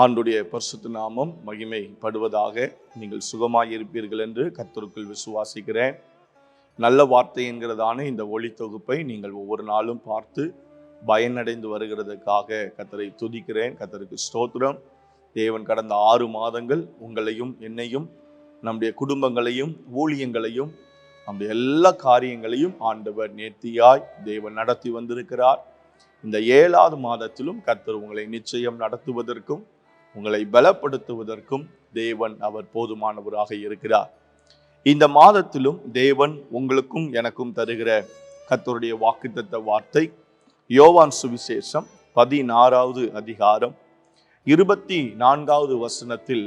ஆண்டுடைய பரிசுத்த நாமம் மகிமைப்படுவதாக நீங்கள் சுகமாயிருப்பீர்கள் என்று கத்தருக்குள் விசுவாசிக்கிறேன். நல்ல வார்த்தை என்கிறதான இந்த ஒளி தொகுப்பை நீங்கள் ஒவ்வொரு நாளும் பார்த்து பயனடைந்து வருகிறதுக்காக கத்தரை துதிக்கிறேன். கத்தருக்கு ஸ்தோத்திரம். தேவன் கடந்த ஆறு மாதங்கள் உங்களையும் என்னையும் நம்முடைய குடும்பங்களையும் ஊழியங்களையும் நம்முடைய எல்லா காரியங்களையும் ஆண்டவர் நேர்த்தியாய் தேவன் நடத்தி வந்திருக்கிறார். இந்த ஏழாவது மாதத்திலும் கத்தர் உங்களை நிச்சயம் நடத்துவதற்கும் உங்களை பலப்படுத்துவதற்கும் தேவன் அவர் போதுமானவராக இருக்கிறார். இந்த மாதத்திலும் தேவன் உங்களுக்கும் எனக்கும் தருகிற கத்தருடைய வாக்குத்தத்த வார்த்தை யோவான் சுவிசேஷம் பதினாறாவது அதிகாரம் இருபத்தி நான்காவது வசனத்தில்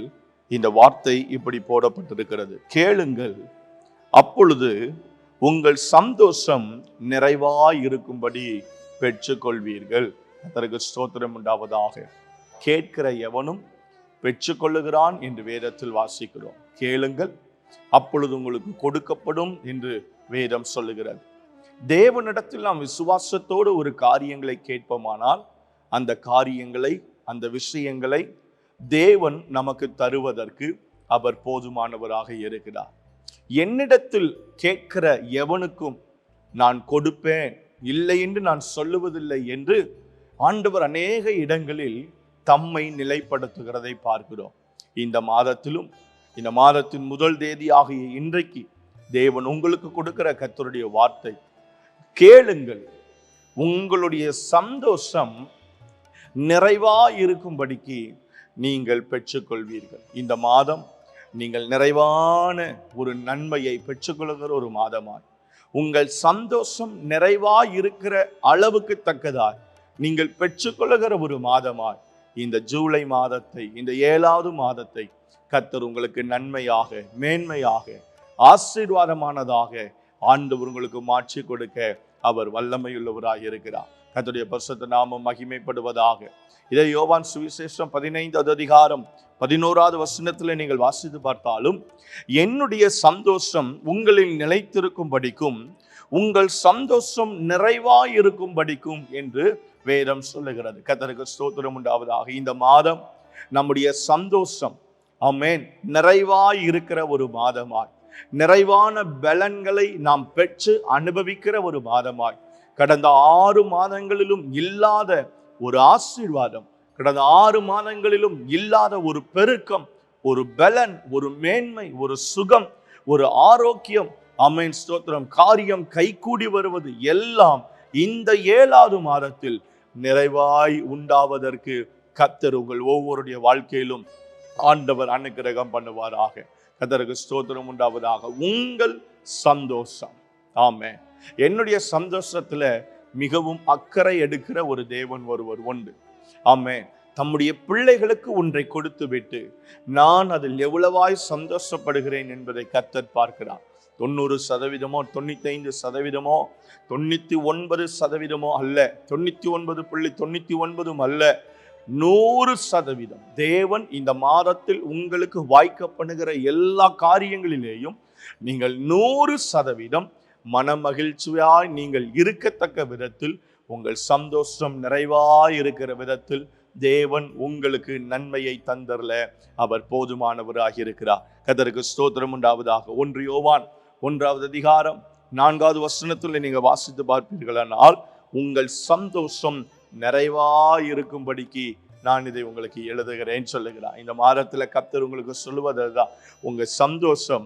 இந்த வார்த்தை இப்படி போடப்பட்டிருக்கிறது. கேளுங்கள் அப்பொழுது உங்கள் சந்தோஷம் நிறைவாயிருக்கும்படி பெற்றுக்கொள்வீர்கள். அதற்கு ஸ்தோத்திரம் உண்டாவதாக. கேட்கிற எவனும் பெற்றுக்கொள்ளுகிறான் என்று வேதத்தில் வாசிக்கிறோம். கேளுங்கள் அப்பொழுது உங்களுக்கு கொடுக்கப்படும் என்று வேதம் சொல்லுகிறது. தேவனிடத்தில் நாம் விசுவாசத்தோடு ஒரு காரியங்களை கேட்போமானால் அந்த காரியங்களை அந்த விஷயங்களை தேவன் நமக்கு தருவதற்கு அவர் போதுமானவராக இருக்கிறார். என்னிடத்தில் கேட்கிற எவனுக்கும் நான் கொடுப்பேன் இல்லை என்று நான் சொல்லுவதில்லை என்று ஆண்டவர் அநேக இடங்களில் தம்மை நிலைப்படுத்துகிறதை பார்க்கிறோம். இந்த மாதத்திலும் இந்த மாதத்தின் முதல் தேதி ஆகிய இன்றைக்கு தேவன் உங்களுக்கு கொடுக்கிற கத்தருடைய வார்த்தை கேளுங்கள். உங்களுடைய சந்தோஷம் நிறைவா இருக்கும்படிக்கு நீங்கள் பெற்றுக்கொள்வீர்கள். இந்த மாதம் நீங்கள் நிறைவான ஒரு நன்மையை பெற்றுக்கொள்கிற ஒரு மாதமாய். உங்கள் சந்தோஷம் நிறைவா இருக்கிற அளவுக்கு தக்கதாய் நீங்கள் பெற்றுக்கொள்கிற ஒரு மாதமாய். இந்த ஜூலை மாதத்தை இந்த ஏழாவது மாதத்தை கத்தர் உங்களுக்கு நன்மையாக மேன்மையாக ஆசீர்வாதமானதாக ஆண்டவர் உங்களுக்கு மாற்றி கொடுக்க அவர் வல்லமையுள்ளவராக இருக்கிறார். கத்துடைய பரிசுத்த நாமம் மகிமைப்படுவதாக. இதை யோவான் சுவிசேஷம் பதினைந்தாவது அதிகாரம் பதினோராவது வசனத்தில் நீங்கள் வாசித்து பார்த்தாலும் என்னுடைய சந்தோஷம் உங்களில் நிலைத்திருக்கும் படிக்கும் உங்கள் சந்தோஷம் நிறைவாய் இருக்கும் படிக்கும் என்று வேதம் சொல்லுகிறது. கத்தருக்கு ஸ்தோத்திரம் உண்டாவதாக. இந்த மாதம் நம்முடைய சந்தோஷம் அமேன் நிறைவாய் இருக்கிற ஒரு மாதமாய். நிறைவான பலன்களை நாம் பெற்று அனுபவிக்கிற ஒரு மாதமாய். கடந்த ஆறு மாதங்களிலும் இல்லாத ஒரு ஆசீர்வாதம் கடந்த ஆறு மாதங்களிலும் இல்லாத ஒரு பெருக்கம் ஒரு பலன் ஒரு மேன்மை ஒரு சுகம் ஒரு ஆரோக்கியம் அமேன் ஸ்தோத்திரம். காரியம் கைகூடி வருவது எல்லாம் இந்த ஏழாவது மாதத்தில் நிறைவாய் உண்டாவதற்கு கத்தர் உங்கள் ஒவ்வொருடைய வாழ்க்கையிலும் ஆண்டவர் அனுக்கிரகம் பண்ணுவாராக. கத்தருக்கு ஸ்தோத்திரம் உண்டாவதாக. உங்கள் சந்தோஷம். ஆமே என்னுடைய சந்தோஷத்துல மிகவும் அக்கறை எடுக்கிற ஒரு தேவன் ஒருவர் உண்டு. ஆமே தம்முடைய பிள்ளைகளுக்கு ஒன்றை கொடுத்து விட்டு நான் அதில் எவ்வளவாய் சந்தோஷப்படுகிறேன் என்பதை கத்தர் பார்க்கிறார். தொண்ணூறு சதவீதமோ தொண்ணூத்தைந்து சதவீதமோ தொண்ணூத்தி ஒன்பது சதவீதமோ அல்ல. தொண்ணூத்தி ஒன்பது புள்ளி தொண்ணூத்தி ஒன்பதும் அல்ல. நூறு சதவீதம். தேவன் இந்த மாதத்தில் உங்களுக்கு வாய்க்கப்படுகிற எல்லா காரியங்களிலேயும் நீங்கள் நூறு சதவீதம் மன மகிழ்ச்சியாய் நீங்கள் இருக்கத்தக்க விதத்தில் உங்கள் சந்தோஷம் நிறைவாய் இருக்கிற விதத்தில் தேவன் உங்களுக்கு நன்மையை தந்தரல. அவர் போதுமானவராக இருக்கிறார். கதருக்கு ஸ்தோத்திரம் உண்டாவதாக. ஒன்று யோவான் ஒன்றாவது அதிகாரம் நான்காவது வசனத்தில் நீங்கள் வாசித்து பார்ப்பீர்களானால் உங்கள் சந்தோஷம் நிறைவாய் இருக்கும்படிக்கு நான் இதை உங்களுக்கு எழுதுகிறேன் சொல்லுகிறார். இந்த மாதத்தில் கத்தர் உங்களுக்கு சொல்லுவது தான் உங்கள் சந்தோஷம்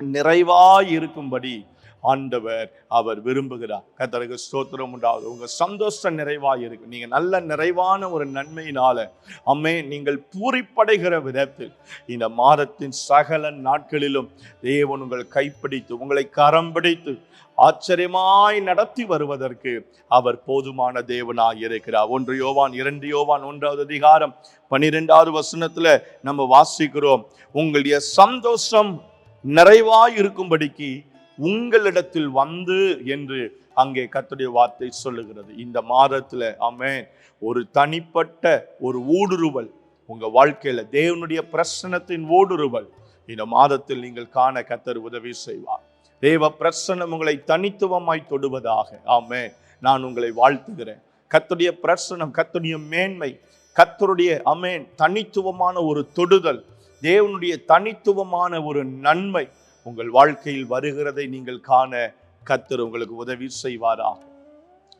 நிறைவாய் இருக்கும்படி ஆண்டவர் அவர் விரும்புகிறார். கத்தருக்கு ஸ்தோத்திரம் உண்டாவது உங்கள் சந்தோஷம் நிறைவாக இருக்கு. நீங்கள் நல்ல நிறைவான ஒரு நன்மையினால அம்மே நீங்கள் பூரிப்படைகிற விதத்தில் இந்த மாதத்தின் சகல நாட்களிலும் தேவன் உங்கள் கைப்பிடித்து உங்களை கரம் பிடித்து ஆச்சரியமாய் நடத்தி வருவதற்கு அவர் போதுமான தேவனாய் இருக்கிறார். ஒன்று யோவான் இரண்டு யோவான் ஒன்றாவது அதிகாரம் பனிரெண்டாவது வசனத்துல நம்ம வாசிக்கிறோம். உங்களுடைய சந்தோஷம் நிறைவாய் இருக்கும்படிக்கு உங்களிடத்தில் வந்து என்று அங்கே கத்துடைய வார்த்தை சொல்லுகிறது. இந்த மாதத்தில் ஆமென். ஒரு தனிப்பட்ட ஒரு ஊடுருவல் உங்கள் வாழ்க்கையில் தேவனுடைய பிரசனத்தின் ஊடுருவல் இந்த மாதத்தில் நீங்கள் காண கத்தர் உதவி செய்வார். தேவ பிரசன்னம் உங்களை தனித்துவமாய் தொடுவதாக ஆமே நான் உங்களை வாழ்த்துகிறேன். கத்துடைய பிரசனம் கத்துடைய மேன்மை கத்தருடைய அமேன் தனித்துவமான ஒரு தொடுதல் தேவனுடைய தனித்துவமான ஒரு நன்மை உங்கள் வாழ்க்கையில் வருகிறதை நீங்கள் காண கத்தர் உங்களுக்கு உதவி செய்வாராக.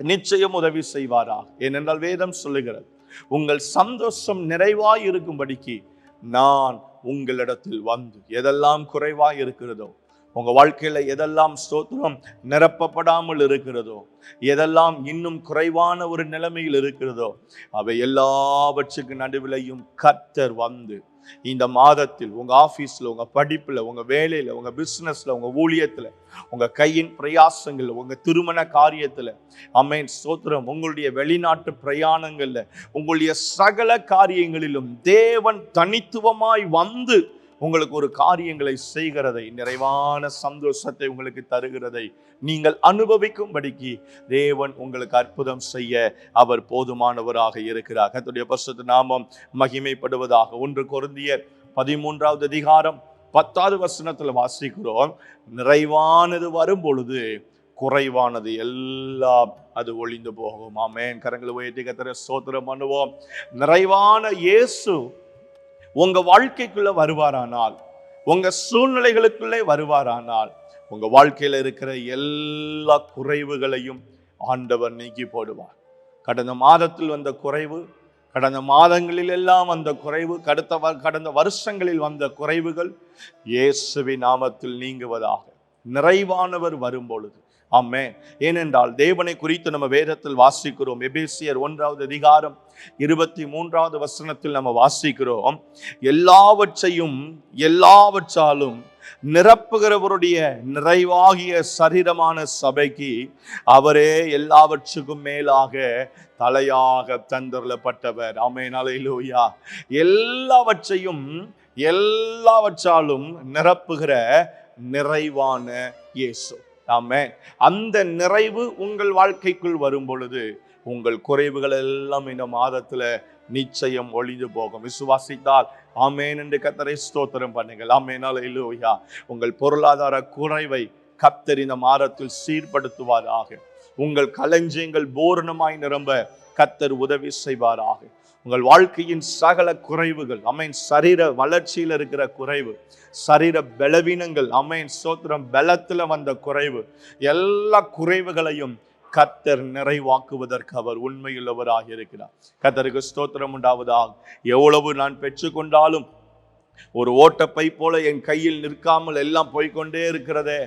நிச்சயம் உதவி செய்வாராக. ஏனென்றால் வேதம் சொல்லுகிறது உங்கள் சந்தோஷம் நிறைவாய் இருக்கும்படிக்கு நான் உங்களிடத்தில் வந்து எதெல்லாம் குறைவாய் இருக்கிறதோ உங்க வாழ்க்கையில எதெல்லாம் ஸ்தோத்திரம் நிரப்பப்படாமல் இருக்கிறதோ எதெல்லாம் இன்னும் குறைவான ஒரு நிலைமையில் இருக்கிறதோ அவை எல்லாவற்றுக்கு நடுவிலையும் கத்தர் வந்து இந்த மாதத்தில் உங்க ஆஃபீஸில் உங்க படிப்பில் உங்கள் வேலையில் உங்கள் பிஸ்னஸில் உங்கள் ஊழியத்தில் உங்க கையின் பிரயாசங்கள்ல உங்கள் திருமண காரியத்தில் அமேன் சோத்திரம் உங்களுடைய வெளிநாட்டு பிரயாணங்களில் உங்களுடைய சகல காரியங்களிலும் தேவன் தனித்துவமாய் வந்து உங்களுக்கு ஒரு காரியங்களை செய்கிறதை நிறைவான சந்தோஷத்தை உங்களுக்கு தருகிறதை நீங்கள் அனுபவிக்கும்படிக்கு தேவன் உங்களுக்கு அற்புதம் செய்ய அவர் போதுமானவராக இருக்கிறார். கத்துடைய பரிசுத்த நாமம் மகிமைப்படுவதாக. ஒன்று கொருந்திய பதிமூன்றாவது அதிகாரம் பத்தாவது வசனத்தில் வாசிக்கிறோம். நிறைவானது வரும் பொழுது குறைவானது எல்லாம் அது ஒளிந்து போகும். ஆமேன். கரங்களை உயர்த்தி கத்திர சோத்திரம் பண்ணுவோம். நிறைவான இயேசு உங்கள் வாழ்க்கைக்குள்ளே வருவாரானால் உங்கள் சூழ்நிலைகளுக்குள்ளே வருவாரானால் உங்கள் வாழ்க்கையில் இருக்கிற எல்லா குறைவுகளையும் ஆண்டவர் நீக்கி போடுவார். கடந்த மாதத்தில் வந்த குறைவு கடந்த மாதங்களில் எல்லாம் வந்த குறைவு கடந்த வ- கடந்த வருஷங்களில் வந்த குறைவுகள் இயேசுவி நாமத்தில் நீங்குவதாக. நிறைவானவர் வரும் பொழுது ஏனென்றால் தேவனை குறித்து நம்ம வேதத்தில் வாசிக்கிறோம். எபேசியர் ஒன்றாவது அதிகாரம் இருபத்தி மூன்றாவது வசனத்தில் நம்ம வாசிக்கிறோம். எல்லாவற்றையும் எல்லாவற்றாலும் நிரப்புகிறவருடைய நிறைவாகிய சரீரமான சபைக்கு அவரே எல்லாவற்றுக்கும் மேலாக தலையாக தந்தரப்பட்டவர் ஆமென். எல்லாவற்றையும் எல்லாவற்றாலும் நிரப்புகிற நிறைவான இயேசு. ஆமே அந்த நிறைவு உங்கள் வாழ்க்கைக்குள் வரும் பொழுது உங்கள் குறைவுகள் எல்லாம் இந்த மாதத்துல நிச்சயம் ஒளிந்து போகும். விசுவாசித்தால் ஆமேன் என்று கத்தரை ஸ்தோத்திரம் பண்ணுங்கள். ஆமேனால இல்லையா உங்கள் பொருளாதார குறைவை கத்தர் இந்த மாதத்தில் சீர்படுத்துவாராக. உங்கள் களஞ்சியங்கள் பூரணமாய் நிரம்ப கத்தர் உதவி செய்வாராக. உங்கள் வாழ்க்கையின் சகல குறைவுகள் அமேன் சரீர வளர்ச்சியில் இருக்கிற குறைவு சரீர பலவீனங்கள் அமேன் சோத்திரம் பலத்தில் வந்த குறைவு எல்லா குறைவுகளையும் கத்தர் நிறைவாக்குவதற்கு அவர் உண்மையுள்ளவராக இருக்கிறார். கத்தருக்கு ஸ்தோத்திரம் உண்டாவதாக. எவ்வளவு நான் பெற்றுக்கொண்டாலும் ஒரு ஓட்டப்பை போல என் கையில் நிற்காமல் எல்லாம் போய்க்கொண்டே இருக்கிறதே.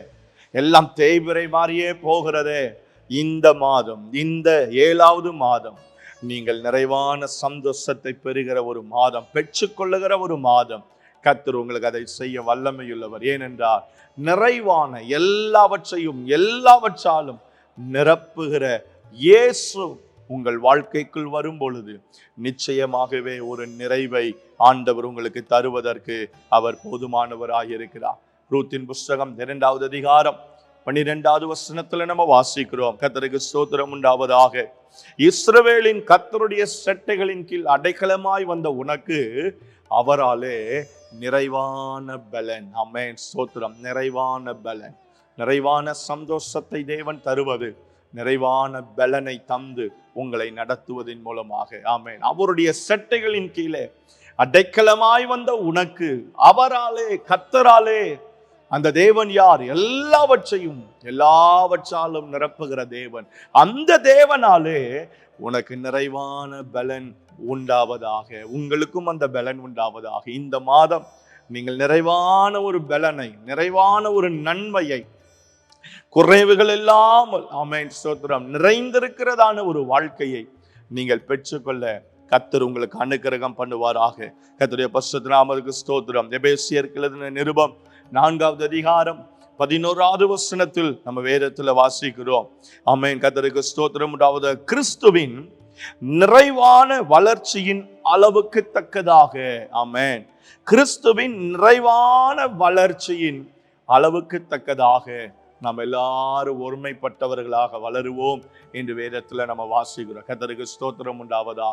எல்லாம் தேய்பிறை மாறியே போகிறதே. இந்த மாதம் இந்த ஏழாவது மாதம் நீங்கள் நிறைவான சந்தோஷத்தை பெறுகிற ஒரு மாதம் பெற்றுக்கொள்ளுகிற ஒரு மாதம். கத்தர் உங்களுக்கு அதை செய்ய வல்லமையுள்ளவர். ஏனென்றால் நிறைவான எல்லாவற்றையும் எல்லாவற்றாலும் நிரப்புகிற இயேசு உங்கள் வாழ்க்கைக்குள் வரும் பொழுது நிச்சயமாகவே ஒரு நிறைவை ஆண்டவர் உங்களுக்கு தருவதற்கு அவர் போதுமானவராக இருக்கிறார் ரூத்தின் புஸ்தகம் இரண்டாவது அதிகாரம் பன்னிரெண்டாவது வசனத்துல நம்ம வாசிக்கிறோம். கத்தருக்கு ஸ்தோத்திரம் உண்டாவதாக. இஸ்ரவேலின் கத்தருடைய செட்டைகளின் கீழ் அடைக்கலமாய் வந்த உனக்கு அவராலே நிறைவான பலன். அமேன் ஸ்தோத்திரம். நிறைவான பலன். நிறைவான சந்தோஷத்தை தேவன் தருவது நிறைவான பலனை தந்து உங்களை நடத்துவதன் மூலமாக. ஆமேன். அவருடைய செட்டைகளின் கீழே அடைக்கலமாய் வந்த உனக்கு அவராலே கத்தராலே அந்த தேவன் யார்? எல்லாவற்றையும் எல்லாவற்றாலும் நிரப்புகிற தேவன். அந்த தேவனாலே உனக்கு நிறைவான பலன் உண்டாவதாக உங்களுக்கும் அந்த பலன் உண்டாவதாக. இந்த மாதம் நீங்கள் நிறைவான ஒரு பலனை நிறைவான ஒரு நன்மையை குறைவுகள் இல்லாமல் ஆமென் ஸ்தோத்திரம் நிறைந்திருக்கிறதான ஒரு வாழ்க்கையை நீங்கள் பெற்றுக்கொள்ள கத்தர் உங்களுக்கு அனுக்கிரகம் பண்ணுவாராக. கத்தருடைய பசுநாமதுக்கு ஸ்தோத்திரம். எபேசியருக்கு நிருபம் நான்காவது அதிகாரம் பதினோராவது வசனத்தில் நம்ம வேதத்தில் வாசிக்கிறோம். ஆமென். கத்தருக்கு ஸ்தோத்திரம். உண்டாவது கிறிஸ்துவின் நிறைவான வளர்ச்சியின் அளவுக்கு தக்கதாக. ஆமேன். கிறிஸ்துவின் நிறைவான வளர்ச்சியின் அளவுக்கு தக்கதாக. நாம் எல்லாரும் ஒருமைப்பட்டவர்களாக வளருவோம் என்று வேதத்தில் நம்ம வாசிக்கிறோம். கத்தருக்கு ஸ்தோத்திரம் உண்டாவதா?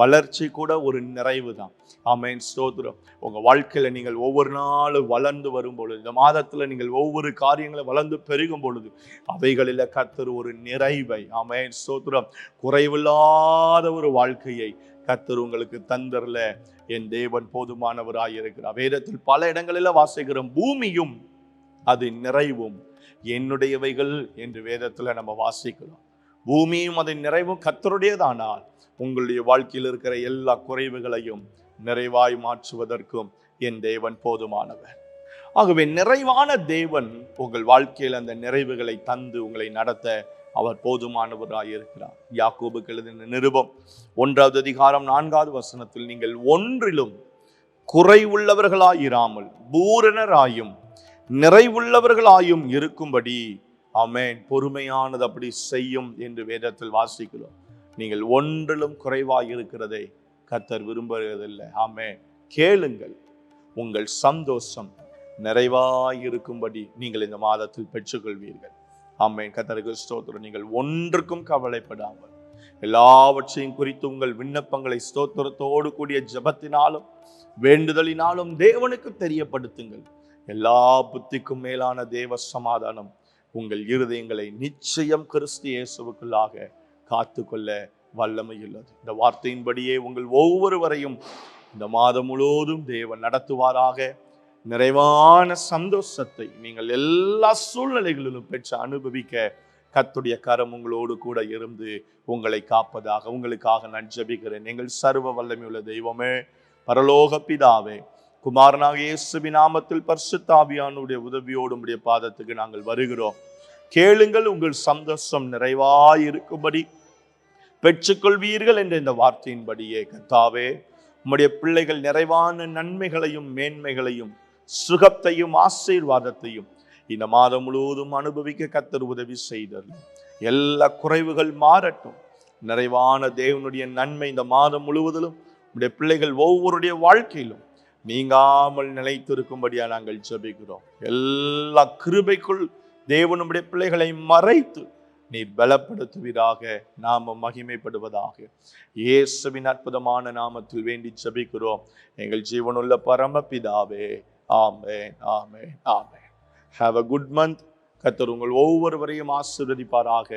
வளர்ச்சி கூட ஒரு நிறைவு தான் ஆமேன். ஸ்தோத்திரம். உங்கள் வாழ்க்கையில் நீங்கள் ஒவ்வொரு நாளும் வளர்ந்து வரும் பொழுது இந்த மாதத்தில் நீங்கள் ஒவ்வொரு காரியங்களை வளர்ந்து பெருகும் பொழுது அவைகளில் கத்தர் ஒரு நிறைவை ஆமேன். ஸ்தோத்திரம். குறைவில்லாத ஒரு வாழ்க்கையை கத்தர் உங்களுக்கு தந்தரல. என் தேவன் போதுமானவராய் இருக்கிறார் வேதத்தில் பல இடங்களில் வாசிக்கிறோம் பூமியும் அது நிறைவும் என்னுடையவைகள் என்று வேதத்தில் நம்ம வாசிக்கிறோம். பூமியும் அதன் நிறைவும் கத்தருடையதானால் உங்களுடைய வாழ்க்கையில் இருக்கிற எல்லா குறைவுகளையும் நிறைவாய் மாற்றுவதற்கும் என் தேவன் போதுமானவர். ஆகவே நிறைவான தேவன் உங்கள் வாழ்க்கையில் அந்த நிறைவுகளை தந்து உங்களை நடத்த அவர் போதுமானவராய் இருக்கிறார். யாக்கோபுக்கு எழுதின நிருபம் ஒன்றாவது அதிகாரம் நான்காவது வசனத்தில் நீங்கள் ஒன்றிலும் குறைவுள்ளவர்களாயிராமல் பூரணராயும் நிறைவுள்ளவர்களாயும் இருக்கும்படி ஆமென். பொறுமையானது அப்படி செய்யும் என்று வேதத்தில் வாசிக்கிறோம். நீங்கள் ஒன்றிலும் குறைவாக இருக்கிறதை கத்தர் விரும்புகிறதில்லை. ஆமே கேளுங்கள். உங்கள் சந்தோஷம் நிறைவாக இருக்கும்படி நீங்கள் இந்த மாதத்தில் பெற்றுக்கொள்வீர்கள். ஆமேன். கத்தருக்கு ஸ்தோத்திரம். நீங்கள் ஒன்றுக்கும் கவலைப்படாமல் எல்லாவற்றையும் குறித்து உங்கள் விண்ணப்பங்களை ஸ்தோத்திரத்தோடு கூடிய ஜெபத்தினாலும் வேண்டுதலினாலும் தேவனுக்கு தெரியப்படுத்துங்கள். எல்லா புத்திக்கும் மேலான தேவ சமாதானம் உங்கள் இருதயங்களை நிச்சயம் கிறிஸ்து இயேசுவுக்குள்ளாக காத்துக்கொள்ள வல்லமையுள்ளது. இந்த வார்த்தையின்படியே உங்கள் ஒவ்வொருவரையும் இந்த மாதம் முழுவதும் தேவன் நடத்துவாராக. நிறைவான சந்தோஷத்தை நீங்கள் எல்லா சூழ்நிலைகளிலும் பெற்று அனுபவிக்க கத்துடைய கரம் உங்களோடு கூட இருந்து உங்களை காப்பதாக உங்களுக்காக நான் ஜபிக்கிறேன். எங்கள் சர்வ வல்லமையுள்ள தெய்வமே பரலோக பிதாவே குமாரனாக இயேசுவி நாமத்தில் பர்சுத்தாவியானுடைய உதவியோடு உடைய பாதத்துக்கு நாங்கள் வருகிறோம். கேளுங்கள் உங்கள் சந்தோஷம் நிறைவாயிருக்கும்படி பெற்றுக்கொள்வீர்கள் என்ற இந்த வார்த்தையின்படியே கத்தாவே உம்முடைய பிள்ளைகள் நிறைவான நன்மைகளையும் மேன்மைகளையும் சுகத்தையும் ஆசீர்வாதத்தையும் இந்த மாதம் முழுவதும் அனுபவிக்க கத்தர் உதவி செய்தர் எல்லா குறைவுகள் மாறட்டும். நிறைவான தேவனுடைய நன்மை இந்த மாதம் முழுவதிலும் உடைய பிள்ளைகள் ஒவ்வொருடைய வாழ்க்கையிலும் நீங்காமல் நிலைத்திருக்கும்படியா நாங்கள் ஜபிக்கிறோம். எல்லா கிருபைக்குள் தேவனுடைய பிள்ளைகளை மறைத்து நீர் பலப்படுத்துவீராக நாம மகிமைப்படுவதாக. இயேசுவின் அற்புதமான நாமத்தில் வேண்டி ஜபிக்கிறோம். எங்கள் ஜீவனுள்ள பரமபிதாவே ஆமே ஆமே ஆமே ஹாவ் அ குட் மந்த் கத்தர் உங்கள் ஒவ்வொருவரையும் ஆசீர்வதிப்பாராக.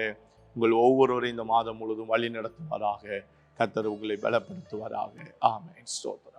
உங்கள் ஒவ்வொருவரையும் இந்த மாதம் முழுவதும் வழி நடத்துவாராக கத்தர் உங்களை பலப்படுத்துவாராக. ஆமே ஸ்தோத்திரம்.